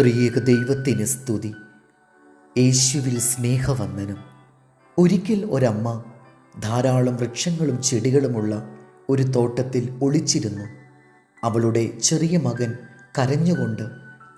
ത്രിയേക ദൈവത്തിന് സ്തുതി. യേശുവിൽ സ്നേഹവന്ദനം. ഒരിക്കൽ ഒരമ്മ ധാരാളം വൃക്ഷങ്ങളും ചെടികളുമുള്ള ഒരു തോട്ടത്തിൽ ഒളിച്ചിരുന്നു. അവളുടെ ചെറിയ മകൻ കരഞ്ഞുകൊണ്ട്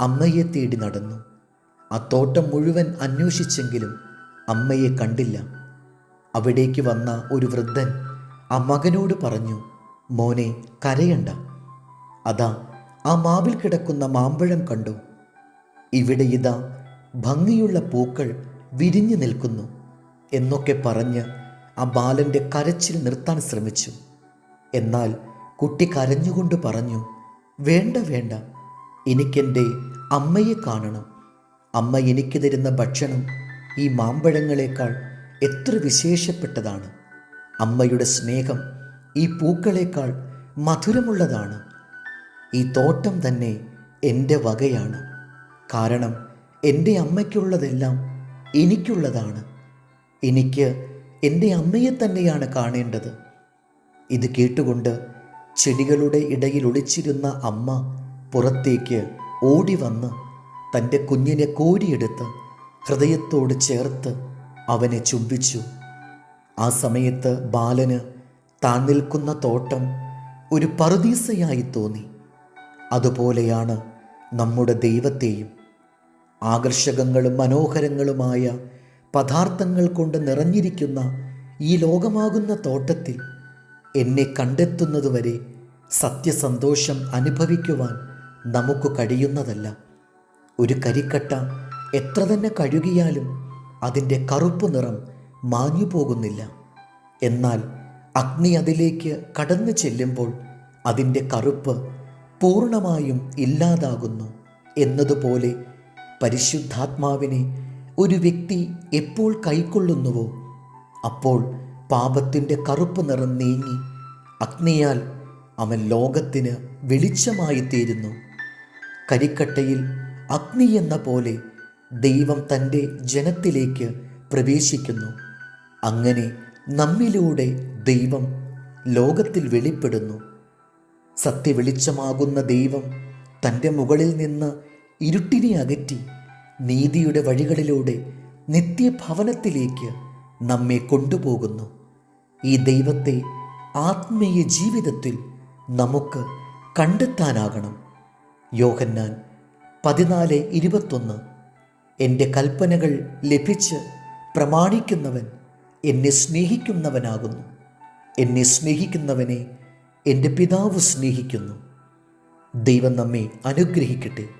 അമ്മയെ തേടി നടന്നു. ആ തോട്ടം മുഴുവൻ അന്വേഷിച്ചെങ്കിലും അമ്മയെ കണ്ടില്ല. അവിടേക്ക് വന്ന ഒരു വൃദ്ധൻ ആ മകനോട് പറഞ്ഞു മോനെ കരയണ്ട. അതാ ആ മാവിൽ കിടക്കുന്ന മാമ്പഴം കണ്ടു. ഇവിടെ ഇതാ ഭംഗിയുള്ള പൂക്കൾ വിരിഞ്ഞു നിൽക്കുന്നു എന്നൊക്കെ പറഞ്ഞ് ആ ബാലന്റെ കരച്ചിൽ നിർത്താൻ ശ്രമിച്ചു. എന്നാൽ കുട്ടി കരഞ്ഞുകൊണ്ട് പറഞ്ഞു വേണ്ട വേണ്ട എനിക്കെന്റെ അമ്മയെ കാണണം. അമ്മ എനിക്ക് തരുന്ന ഭക്ഷണം ഈ മാമ്പഴങ്ങളെക്കാൾ എത്ര വിശേഷപ്പെട്ടതാണ്. അമ്മയുടെ സ്നേഹം ഈ പൂക്കളേക്കാൾ മധുരമുള്ളതാണ്. ഈ തോട്ടം തന്നെ എന്റെ വകയാണ്. കാരണം എന്റെ അമ്മയ്ക്കുള്ളതെല്ലാം എനിക്കുള്ളതാണ്. എനിക്ക് എന്റെ അമ്മയെ തന്നെയാണ് കാണേണ്ടത്. ഇത് കേട്ടുകൊണ്ട് ചെടികളുടെ ഇടയിൽ ഒളിച്ചിരുന്ന അമ്മ പുറത്തേക്ക് ഓടി വന്ന് തന്റെ കുഞ്ഞിനെ കോരിയെടുത്ത് ഹൃദയത്തോട് ചേർത്ത് അവനെ ചുംബിച്ചു. ആ സമയത്ത് ബാലന് താൻ നിൽക്കുന്ന തോട്ടം ഒരു പറുദീസയായി തോന്നി. അതുപോലെയാണ് നമ്മുടെ ദൈവത്തെയും. ആകർഷകങ്ങളും മനോഹരങ്ങളുമായ പദാർത്ഥങ്ങൾ കൊണ്ട് നിറഞ്ഞിരിക്കുന്ന ഈ ലോകമാകുന്ന തോട്ടത്തിൽ എന്നെ കണ്ടെത്തുന്നതുവരെ സത്യസന്തോഷം അനുഭവിക്കുവാൻ നമുക്ക് കഴിയുന്നതല്ല. ഒരു കരിക്കട്ട എത്ര തന്നെ കഴുകിയാലും അതിന്റെ കറുപ്പ് നിറം മാഞ്ഞു പോകുന്നില്ല. എന്നാൽ അഗ്നി അതിലേക്ക് കടന്നു ചെല്ലുമ്പോൾ അതിന്റെ കറുപ്പ് പൂർണമായും ഇല്ലാതാകുന്നു എന്നതുപോലെ പരിശുദ്ധാത്മാവിനെ ഒരു വ്യക്തി എപ്പോൾ കൈക്കൊള്ളുന്നുവോ അപ്പോൾ പാപത്തിന്റെ കറുപ്പ് നിറം നീങ്ങി അഗ്നിയാൽ അവൻ ലോകത്തിന് വെളിച്ചമായി തീരുന്നു. കരിക്കട്ടയിൽ അഗ്നി എന്ന പോലെ ദൈവം തന്റെ ജനത്തിലേക്ക് പ്രവേശിക്കുന്നു. അങ്ങനെ നമ്മിലൂടെ ദൈവം ലോകത്തിൽ വെളിപ്പെടുന്നു. സത്യവെളിച്ചമാകുന്ന ദൈവം തന്റെ മുകളിൽ നിന്ന് ഇരുട്ടിനെ അകറ്റി നീതിയുടെ വഴികളിലൂടെ നിത്യഭവനത്തിലേക്ക് നമ്മെ കൊണ്ടുപോകുന്നു. ഈ ദൈവത്തെ ആത്മീയ ജീവിതത്തിൽ നമുക്ക് കണ്ടെത്താനാകണം. യോഹന്നാൻ പതിനാല് ഇരുപത്തൊന്ന്. എന്റെ കൽപ്പനകൾ ലഭിച്ച് പ്രമാണിക്കുന്നവൻ എന്നെ സ്നേഹിക്കുന്നവനാകുന്നു. എന്നെ സ്നേഹിക്കുന്നവനെ എന്റെ പിതാവ് സ്നേഹിക്കുന്നു. ദൈവം നമ്മെ അനുഗ്രഹിക്കട്ടെ.